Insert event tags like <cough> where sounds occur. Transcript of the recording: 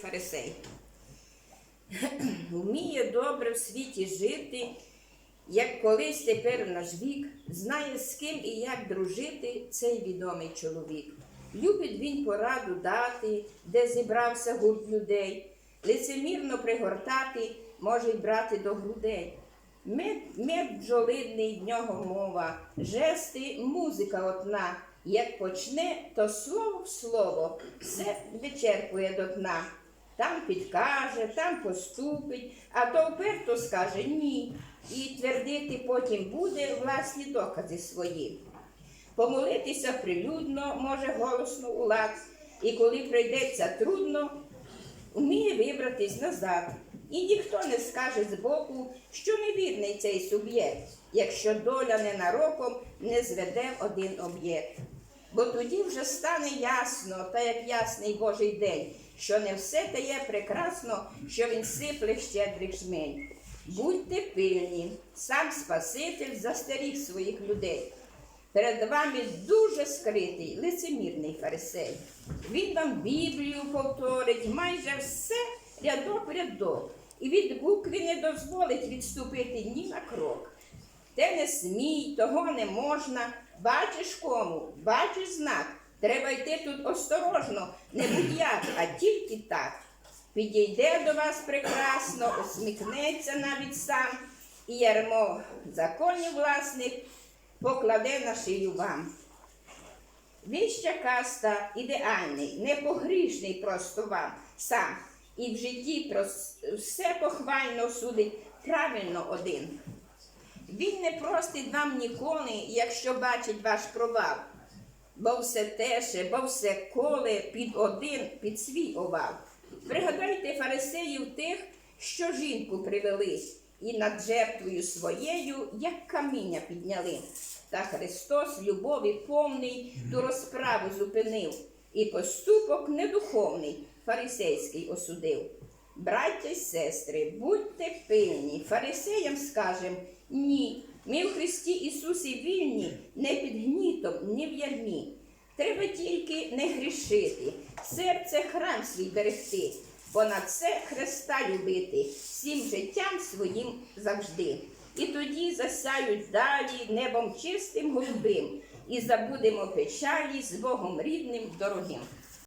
Фарисей. <clears throat> Вміє добре в світі жити, як колись тепер наш вік, знає з ким і як дружити цей відомий чоловік. Любить він пораду дати, де зібрався гурт людей, лицемірно пригортати, може й брати до грудей. Мед, мед бджолидний в нього мова, жести, музика одна. Як почне, то слово в слово все вичерпує до дна. Там підкаже, там поступить, а то вперто скаже ні. І твердити потім буде власні докази свої. Помолитися прилюдно може голосно у лад, і коли прийдеться трудно, вміє вибратись назад. І ніхто не скаже збоку, що невірний цей суб'єкт, якщо доля ненароком не зведе один об'єкт. Бо тоді вже стане ясно, та як ясний Божий день, що не все те є прекрасно, що він сипле щедрих жмень. Будьте пильні, сам Спаситель застеріг своїх людей. Перед вами дуже скритий, лицемірний фарисей. Він вам Біблію повторить, майже все рядок в рядок, і від букви не дозволить відступити ні на крок. Те не смій, того не можна. Бачиш кому, бачиш знак. Треба йти тут осторожно, не будь-як, а тільки так. Підійде до вас прекрасно, усміхнеться навіть сам, і ярмо законів власних покладе на шию вам. Віща каста ідеальний, непогрішний просто вам сам. І в житті все похвально судить правильно один. Він не простить вам ніколи, якщо бачить ваш провал, бо все теше, бо все коле під один, під свій овал. Пригадайте фарисеїв тих, що жінку привели, і над жертвою своєю, як каміння підняли. Та Христос любові повний ту розправу зупинив, і поступок недуховний фарисейський осудив. Браття й сестри, будьте пильні, фарисеям скажем ні. Ми в Христі Ісусі вільні, не під гнітом, ні в ярмі. Треба тільки не грішити, серце храм свій берегти, понад це Христа любити, всім життям своїм завжди. І тоді засяють далі небом чистим голубим, і забудемо печалі з Богом рідним дорогим.